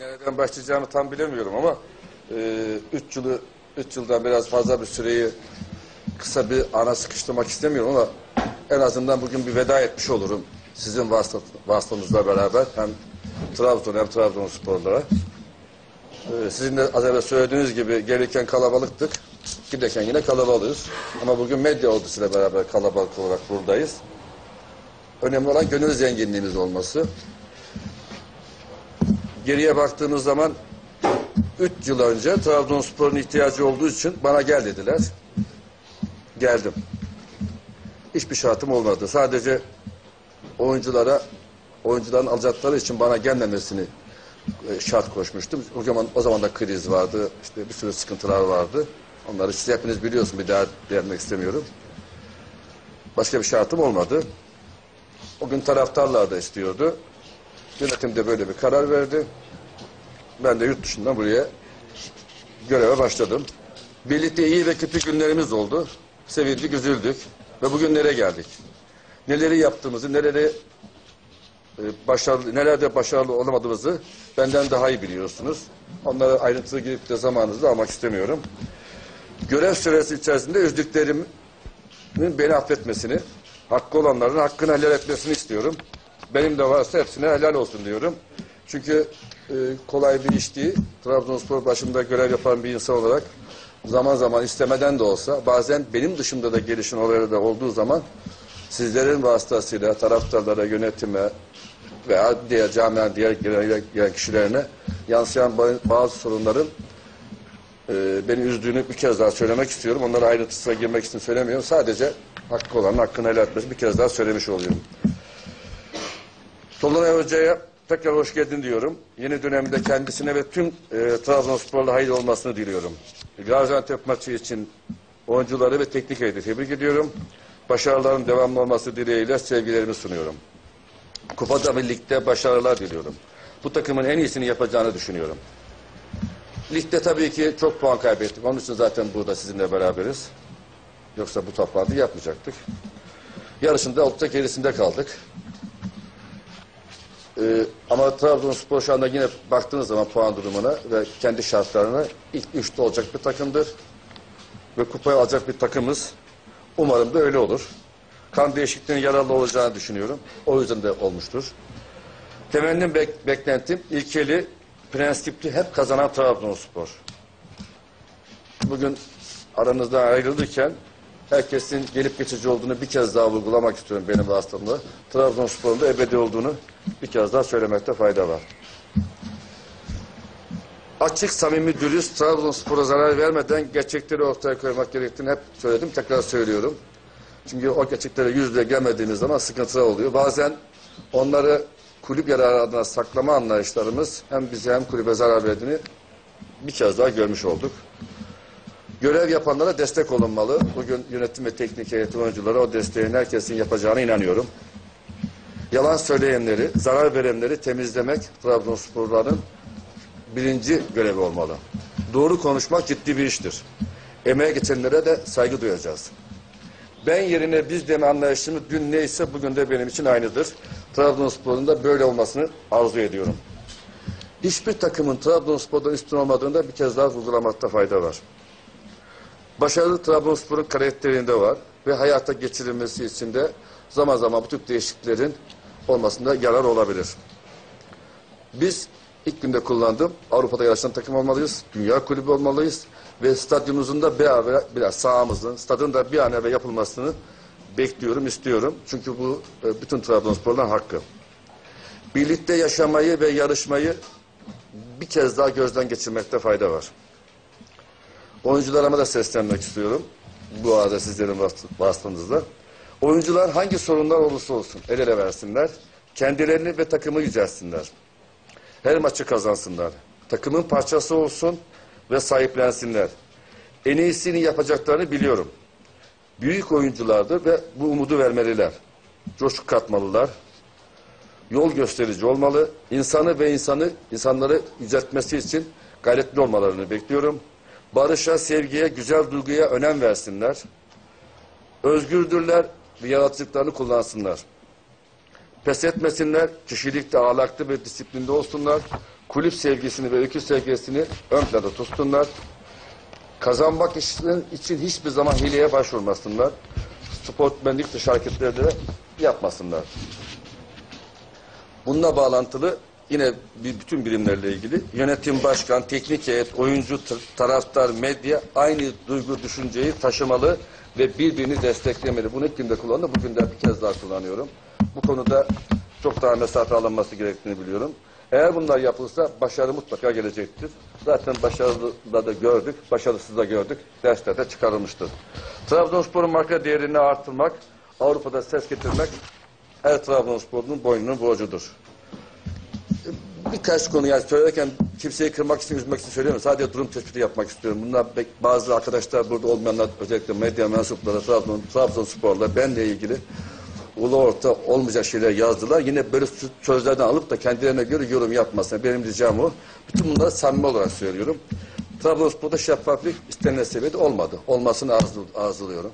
nereden başlayacağımı tam bilemiyorum ama 3 yılı 3 yıldan biraz fazla bir süreyi kısa bir ana sıkıştırmak istemiyorum ama en azından bugün bir veda etmiş olurum. Sizin vasıta, vasıtanızla beraber hem Trabzon hem Trabzonsporlara. Ee, sizin de az evvel söylediğiniz gibi gelirken kalabalıktık. Giderken yine kalabalığız. Ama bugün medya ordusuyla beraber kalabalık olarak buradayız. Önemli olan gönül zenginliğimiz olması. Geriye baktığımız zaman 3 yıl önce Trabzonspor'un ihtiyacı olduğu için bana gel dediler. Geldim. Hiçbir şartım olmadı. Sadece oyunculara oyuncuların alacakları için bana gelmemesini e, şart koşmuştum. O zaman o zaman da kriz vardı. İşte bir sürü sıkıntılar vardı. Onları siz hepiniz biliyorsun. Bir daha vermek istemiyorum. Başka bir şartım olmadı. O gün taraftarlar da istiyordu. Yönetim de böyle bir karar verdi. Ben de yurt dışından buraya göreve başladım. Birlikte iyi ve kötü günlerimiz oldu. Sevildik, üzüldük ve bugünlere geldik. Neleri yaptığımızı, neleri e, başarılı, nelerde başarılı olamadığımızı benden daha iyi biliyorsunuz. Onlara ayrıntılı girip de zamanınızı almak istemiyorum. Görev süresi içerisinde üzdüklerimin beni affetmesini, hakkı olanların hakkını helal etmesini istiyorum. Benim de varsa hepsine helal olsun diyorum. Çünkü e, kolay bir iş değil. Trabzonspor başında görev yapan bir insan olarak zaman zaman istemeden de olsa bazen benim dışımda da gelişen olaylar da olduğu zaman sizlerin vasıtasıyla taraftarlara, yönetime veya diğer camianın diğer gelen kişilerine yansıyan ba- bazı sorunların e, beni üzdüğünü bir kez daha söylemek istiyorum. Onlara ayrıntısına girmek için söylemiyorum. Sadece hakkı olan hakkını helal etmesi bir kez daha söylemiş oluyorum. Tolunay Hoca'ya tekrar hoş geldin diyorum. Yeni dönemde kendisine ve tüm e, Trabzonspor'la hayırlı olmasını diliyorum. Gaziantep maçı için oyuncuları ve teknik heyeti tebrik ediyorum. Başarıların devamlı olması dileğiyle sevgilerimi sunuyorum. Kupada ve ligde başarılar diliyorum. Bu takımın en iyisini yapacağını düşünüyorum. Ligde tabii ki çok puan kaybettik. Onun için zaten burada sizinle beraberiz. Yoksa bu toplantıyı yapmayacaktık. Yarışında oldukça gerisinde kaldık. Ee, ama Trabzonspor şu anda yine baktığınız zaman puan durumuna ve kendi şartlarına ilk üçte olacak bir takımdır. Ve kupayı alacak bir takımız. Umarım da öyle olur. Kan değişikliğinin yararlı olacağını düşünüyorum. O yüzden de olmuştur. Temennim bek beklentim ilkeli, prensipli hep kazanan Trabzonspor. Bugün aranızda ayrılırken herkesin gelip geçici olduğunu bir kez daha vurgulamak istiyorum benim vasıtamla. Trabzonspor'un da ebedi olduğunu bir kez daha söylemekte fayda var. Açık, samimi, dürüst, Trabzonspor'a zarar vermeden gerçekleri ortaya koymak gerektiğini hep söyledim, tekrar söylüyorum. Çünkü o gerçeklere yüzle gelmediğimiz zaman sıkıntılar oluyor. Bazen onları kulüp yararı adına saklama anlayışlarımız hem bize hem kulübe zarar verdiğini bir kez daha görmüş olduk. Görev yapanlara destek olunmalı. Bugün yönetim ve teknik heyeti oyunculara o desteğin herkesin yapacağına inanıyorum. Yalan söyleyenleri, zarar verenleri temizlemek Trabzonsporların birinci görevi olmalı. Doğru konuşmak ciddi bir iştir. Emeğe geçenlere de saygı duyacağız. Ben yerine biz deme anlayışımı dün neyse bugün de benim için aynıdır. Trabzonspor'un da böyle olmasını arzu ediyorum. Hiçbir takımın Trabzonspor'dan üstün olmadığında bir kez daha vurgulamakta fayda var. Başarılı Trabzonspor'un karakterinde var ve hayata geçirilmesi için de zaman zaman bu tip değişikliklerin olmasında yarar olabilir. Biz ilk günde kullandım. Avrupa'da yarışan takım olmalıyız. Dünya kulübü olmalıyız. Ve stadyumumuzun da bir evvel, biraz sahamızın, stadın da bir an evvel yapılmasını bekliyorum, istiyorum. Çünkü bu e, bütün Trabzonspor'dan hakkı. Birlikte yaşamayı ve yarışmayı bir kez daha gözden geçirmekte fayda var. Oyuncularıma da seslenmek istiyorum. Bu arada sizlerin vasıtanızla. Oyuncular hangi sorunlar olursa olsun el ele versinler. Kendilerini ve takımı yücelsinler. Her maçı kazansınlar. Takımın parçası olsun ve sahiplensinler. En iyisini yapacaklarını biliyorum. Büyük oyunculardır ve bu umudu vermeliler. Coşku katmalılar. Yol gösterici olmalı. İnsanı ve insanı insanları yüceltmesi için gayretli olmalarını bekliyorum. Barışa, sevgiye, güzel duyguya önem versinler. Özgürdürler ve yaratıcılıklarını kullansınlar. Pes etmesinler, kişilikte, ahlaklı ve disiplinde olsunlar. kulüp sevgisini ve ülke sevgisini ön planda tutsunlar. Kazanmak için, için hiçbir zaman hileye başvurmasınlar. Sportmenlik dışı hareketleri de yapmasınlar. Bununla bağlantılı yine bütün birimlerle ilgili yönetim, başkan, teknik heyet, oyuncu, taraftar, medya aynı duygu, düşünceyi taşımalı ve birbirini desteklemeli. Bunu ilk günde kullandım, bugün de bir kez daha kullanıyorum. Bu konuda çok daha mesafe alınması gerektiğini biliyorum. Eğer bunlar yapılırsa başarı mutlaka gelecektir. Zaten başarılı da, da gördük, başarısız da gördük. Dersler de çıkarılmıştır. Trabzonspor'un marka değerini artırmak, Avrupa'da ses getirmek her Trabzonspor'un boynunun borcudur. Birkaç konu yani söylerken kimseyi kırmak için, üzmek için söylemiyorum. Sadece durum tespiti yapmak istiyorum. Bunlar bazı arkadaşlar burada olmayanlar özellikle medya mensupları Trabzon, Trabzonspor'la benle ilgili ulu orta olmayacak şeyler yazdılar. Yine böyle sö- sözlerden alıp da kendilerine göre yorum yapmasın. Benim ricam o. Bütün bunları samimi olarak söylüyorum. Trabzonspor'da şeffaflık istenilen seviyede olmadı. Olmasını arzu, arzuluyorum.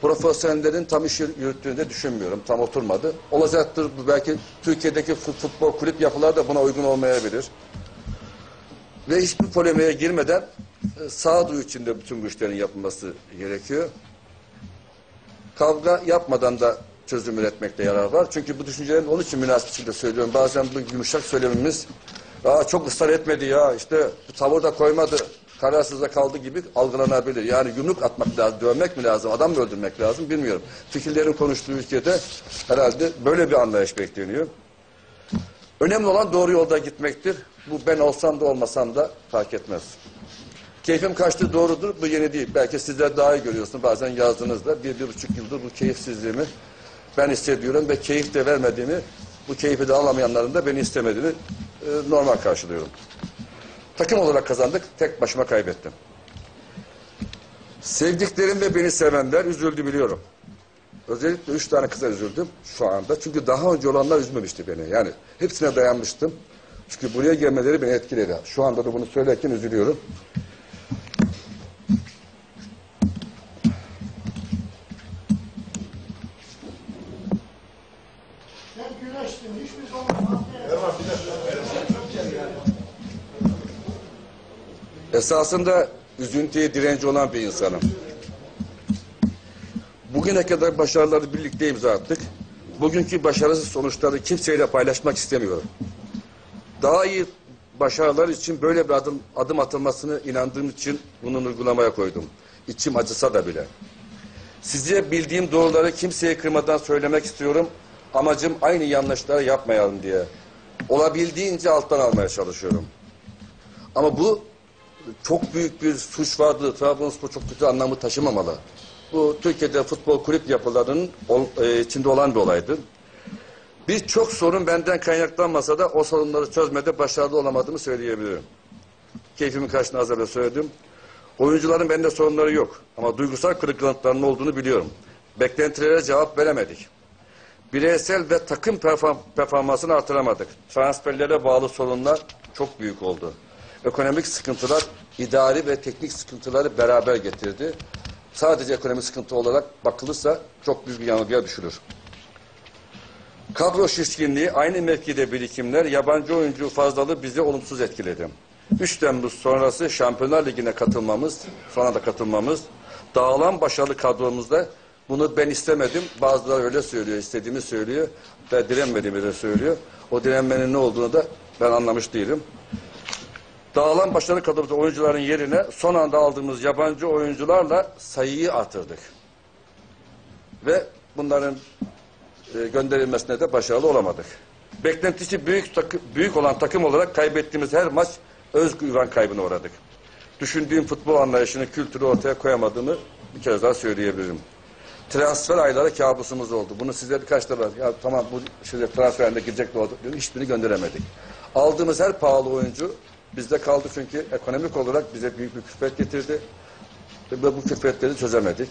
Profesyonellerin tam iş yürüttüğünü de düşünmüyorum. Tam oturmadı. Olacaktır. Belki Türkiye'deki fut- futbol kulüp yapıları da buna uygun olmayabilir. Ve hiçbir polemiğe girmeden e, sağduyu içinde bütün bu işlerin yapılması gerekiyor. Kavga yapmadan da çözüm üretmekte yarar var. Çünkü bu düşüncelerin onun için münasip şekilde söylüyorum. Bazen bu yumuşak söylemimiz Aa, çok ısrar etmedi ya işte tavır da koymadı kararsızda kaldı gibi algılanabilir. Yani yumruk atmak lazım, dövmek mi lazım, adam mı öldürmek lazım bilmiyorum. Fikirlerin konuştuğu ülkede herhalde böyle bir anlayış bekleniyor. Önemli olan doğru yolda gitmektir. Bu ben olsam da olmasam da fark etmez. Keyfim kaçtı doğrudur. Bu yeni değil. Belki sizler daha iyi görüyorsunuz. Bazen yazdığınızda bir, bir buçuk yıldır bu keyifsizliğimi ben hissediyorum ve keyif de vermediğimi, bu keyfi de alamayanların da beni istemediğini e, normal karşılıyorum. Takım olarak kazandık, tek başıma kaybettim. Sevdiklerim ve beni sevenler üzüldü biliyorum. Özellikle üç tane kıza üzüldüm şu anda. Çünkü daha önce olanlar üzmemişti beni. Yani hepsine dayanmıştım. Çünkü buraya gelmeleri beni etkiledi. Şu anda da bunu söylerken üzülüyorum. Esasında üzüntüye direnci olan bir insanım. Bugüne kadar başarıları birlikte imza attık. Bugünkü başarısız sonuçları kimseyle paylaşmak istemiyorum. Daha iyi başarılar için böyle bir adım, adım atılmasını inandığım için bunu uygulamaya koydum. İçim acısa da bile. Size bildiğim doğruları kimseye kırmadan söylemek istiyorum. Amacım aynı yanlışları yapmayalım diye. Olabildiğince alttan almaya çalışıyorum. Ama bu çok büyük bir suç vardı. Trabzonspor çok kötü anlamı taşımamalı. Bu Türkiye'de futbol kulüp yapılarının ol- e, içinde olan bir olaydı. Birçok sorun benden kaynaklanmasa da o sorunları çözmede başarılı olamadığımı söyleyebilirim. Keyfimin karşısında az evvel söyledim. Oyuncuların bende sorunları yok. Ama duygusal kırıklıklarının olduğunu biliyorum. Beklentilere cevap veremedik. Bireysel ve takım perform performansını artıramadık. Transferlere bağlı sorunlar çok büyük oldu. Ekonomik sıkıntılar idari ve teknik sıkıntıları beraber getirdi. Sadece ekonomik sıkıntı olarak bakılırsa çok büyük bir yanılgıya düşülür. Kadro şişkinliği, aynı mevkide birikimler, yabancı oyuncu fazlalığı bizi olumsuz etkiledi. 3 Temmuz sonrası Şampiyonlar Ligi'ne katılmamız, sonra da katılmamız, dağılan başarılı kadromuzda bunu ben istemedim. Bazıları öyle söylüyor, istediğimi söylüyor ve direnmediğimi de söylüyor. O direnmenin ne olduğunu da ben anlamış değilim. Dağılan başarılı kadromuzda oyuncuların yerine son anda aldığımız yabancı oyuncularla sayıyı artırdık. Ve bunların e, gönderilmesine de başarılı olamadık. Beklentisi büyük takı- büyük olan takım olarak kaybettiğimiz her maç özgüven kaybına uğradık. Düşündüğüm futbol anlayışını, kültürü ortaya koyamadığımı bir kez daha söyleyebilirim. Transfer ayları kabusumuz oldu. Bunu size birkaç defa ya tamam bu şeyde transferinde girecek de oldu. Hiçbirini gönderemedik. Aldığımız her pahalı oyuncu bizde kaldı çünkü ekonomik olarak bize büyük bir külfet getirdi. Ve bu külfetleri çözemedik.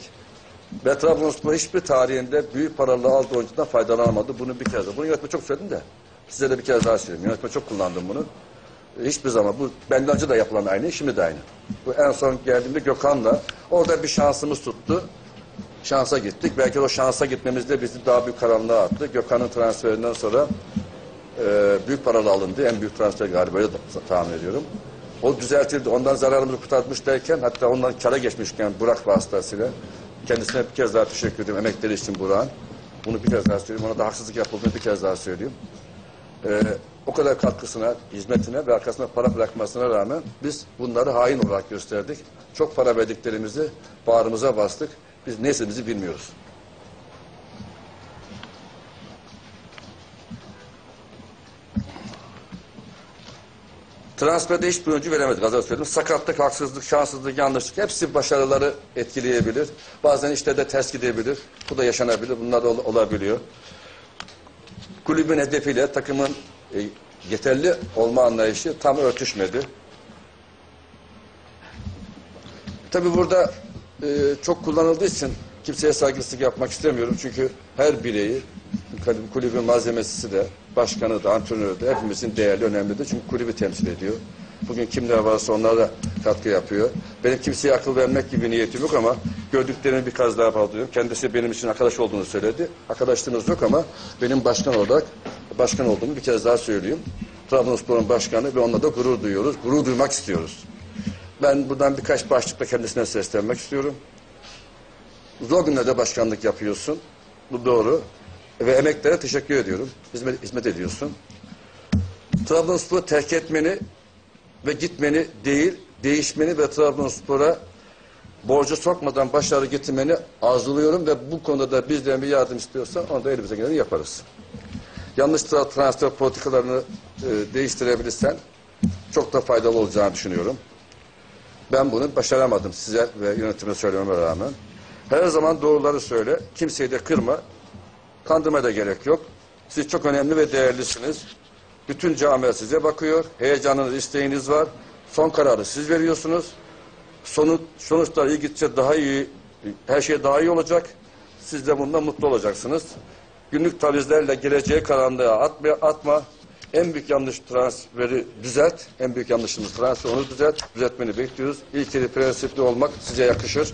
Ve Trabzonspor hiçbir tarihinde büyük paralı aldığı oyuncudan faydalanamadı. Bunu bir kez daha. Bunu yönetme çok söyledim de. Size de bir kez daha söyleyeyim. Yönetme çok kullandım bunu. Hiçbir zaman bu benden önce de yapılan aynı, şimdi de aynı. Bu en son geldiğimde Gökhan'la orada bir şansımız tuttu. Şansa gittik. Belki o şansa gitmemizde bizi daha büyük karanlığa attı. Gökhan'ın transferinden sonra e, büyük paralı alındı. En büyük transfer galiba öyle tahmin ediyorum. O düzeltildi. Ondan zararımızı kurtarmış derken hatta ondan kara geçmişken Burak vasıtasıyla kendisine bir kez daha teşekkür ediyorum emekleri için Burak'ın. Bunu bir kez daha söyleyeyim. Ona da haksızlık yapıldığını bir kez daha söyleyeyim. Ee, o kadar katkısına, hizmetine ve arkasına para bırakmasına rağmen biz bunları hain olarak gösterdik. Çok para verdiklerimizi bağrımıza bastık. Biz ne istediğimizi bilmiyoruz. Transferde hiçbir oyuncu veremedik. Az önce söyledim. Sakatlık, haksızlık, şanssızlık, yanlışlık hepsi başarıları etkileyebilir. Bazen işte de ters gidebilir. Bu da yaşanabilir. Bunlar da ol- olabiliyor. Kulübün hedefiyle takımın e, yeterli olma anlayışı tam örtüşmedi. Tabii burada e, çok kullanıldığı için kimseye saygısızlık yapmak istemiyorum. Çünkü her bireyi, kulübün- malzemesi de, başkanı da, antrenörü de hepimizin değerli, önemlidir. Çünkü kulübü temsil ediyor. Bugün kimler varsa onlara da katkı yapıyor. Benim kimseye akıl vermek gibi niyetim yok ama gördüklerimi bir kez daha bağlıyorum. Kendisi benim için arkadaş olduğunu söyledi. Arkadaşlığımız yok ama benim başkan olarak başkan olduğumu bir kez daha söyleyeyim. Trabzonspor'un başkanı ve onunla da gurur duyuyoruz. Gurur duymak istiyoruz. Ben buradan birkaç başlıkla kendisine seslenmek istiyorum. Zor günlerde başkanlık yapıyorsun. Bu doğru. Ve emeklere teşekkür ediyorum. Hizmet, hizmet ediyorsun. Trabzonspor'u terk etmeni ve gitmeni değil, değişmeni ve Trabzonspor'a borcu sokmadan başarı getirmeni arzuluyorum ve bu konuda da bizden bir yardım istiyorsa onu da elimize geleni yaparız. Yanlış tra- transfer politikalarını e, değiştirebilirsen çok da faydalı olacağını düşünüyorum. Ben bunu başaramadım size ve yönetime söylememe rağmen. Her zaman doğruları söyle. Kimseyi de kırma. Kandırmaya da gerek yok. Siz çok önemli ve değerlisiniz. Bütün camia size bakıyor. Heyecanınız, isteğiniz var. Son kararı siz veriyorsunuz. Sonuç, sonuçlar iyi gidecek daha iyi, her şey daha iyi olacak. Siz de bundan mutlu olacaksınız. Günlük tavizlerle geleceğe karanlığa atma, atma. En büyük yanlış transferi düzelt. En büyük yanlışımız transfer onu düzelt. Düzeltmeni bekliyoruz. İlkeli prensipli olmak size yakışır.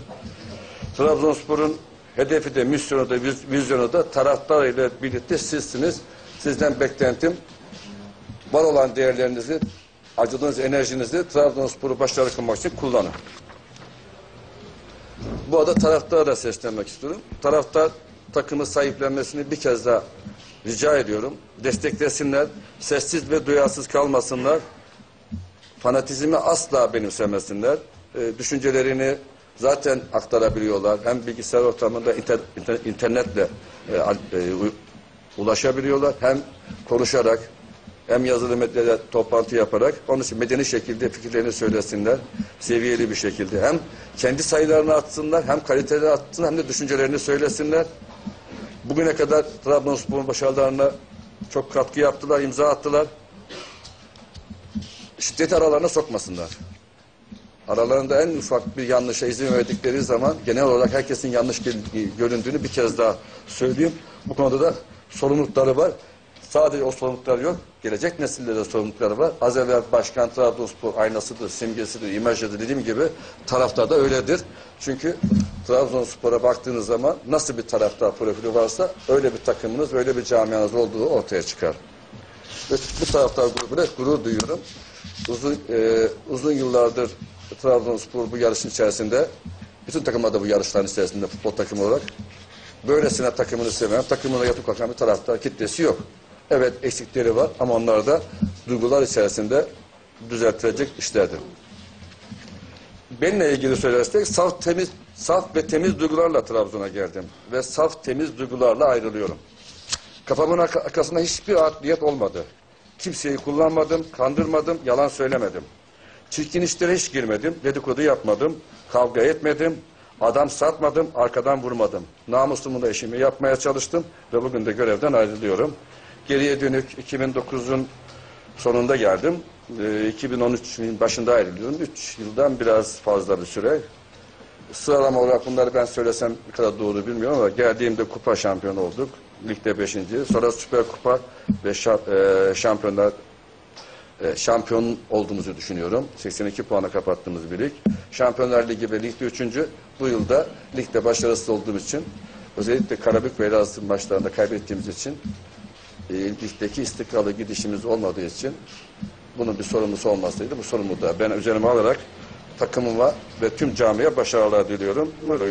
Trabzonspor'un hedefi de, misyonu da, viz- vizyonu da taraftar ile birlikte sizsiniz. Sizden beklentim var olan değerlerinizi, acıdığınız enerjinizi Trabzonspor'u başarılı kılmak için kullanın. Bu arada taraftara da seslenmek istiyorum. Taraftar takımı sahiplenmesini bir kez daha rica ediyorum. Desteklesinler, sessiz ve duyarsız kalmasınlar. Fanatizmi asla benimsemesinler. E, düşüncelerini zaten aktarabiliyorlar. Hem bilgisayar ortamında inter- inter- internetle e, e, ulaşabiliyorlar. Hem konuşarak hem yazılı medyada toplantı yaparak onun için medeni şekilde fikirlerini söylesinler. Seviyeli bir şekilde. Hem kendi sayılarını atsınlar, hem kaliteleri atsınlar, hem de düşüncelerini söylesinler. Bugüne kadar Trabzonspor'un başarılarına çok katkı yaptılar, imza attılar. Şiddeti aralarına sokmasınlar. Aralarında en ufak bir yanlışa izin verdikleri zaman genel olarak herkesin yanlış göründüğünü bir kez daha söyleyeyim. Bu konuda da sorumlulukları var. Sadece o sorumlulukları yok. Gelecek nesillere de sorumlulukları var. Az evvel Başkan Trabzonspor aynasıdır, simgesidir, imajıdır dediğim gibi taraftar da öyledir. Çünkü Trabzonspor'a baktığınız zaman nasıl bir taraftar profili varsa öyle bir takımınız, öyle bir camianız olduğu ortaya çıkar. Ve bu taraftar grubuyla gurur duyuyorum. Uzun, e, uzun yıllardır Trabzonspor bu yarışın içerisinde, bütün takımlar da bu yarışların içerisinde futbol takımı olarak böylesine takımını seven, takımına yatıp kalkan bir taraftar kitlesi yok. Evet eksikleri var ama onlar da duygular içerisinde düzeltilecek işlerdir. Benimle ilgili söylersek saf temiz saf ve temiz duygularla Trabzon'a geldim ve saf temiz duygularla ayrılıyorum. Kafamın arka- arkasında hiçbir art niyet olmadı. Kimseyi kullanmadım, kandırmadım, yalan söylemedim. Çirkin işlere hiç girmedim, dedikodu yapmadım, kavga etmedim, adam satmadım, arkadan vurmadım. Namusumu da işimi yapmaya çalıştım ve bugün de görevden ayrılıyorum. Geriye dönük 2009'un sonunda geldim. Ee, 2013'ün başında ayrılıyorum. 3 yıldan biraz fazla bir süre. Sıralama olarak bunları ben söylesem ne kadar doğru bilmiyorum ama geldiğimde kupa şampiyonu olduk. Ligde 5. Sonra Süper Kupa ve e, şampiyonlar e, şampiyon olduğumuzu düşünüyorum. 82 puana kapattığımız bir lig. Şampiyonlar Ligi ve ligde 3. Bu yılda ligde başarısız olduğum için özellikle Karabük ve Elazığ maçlarında kaybettiğimiz için e, ligdeki istikrarlı gidişimiz olmadığı için bunun bir sorumlusu olmasaydı bu sorumluluğu da ben üzerime alarak takımıma ve tüm camiye başarılar diliyorum. Buyurun.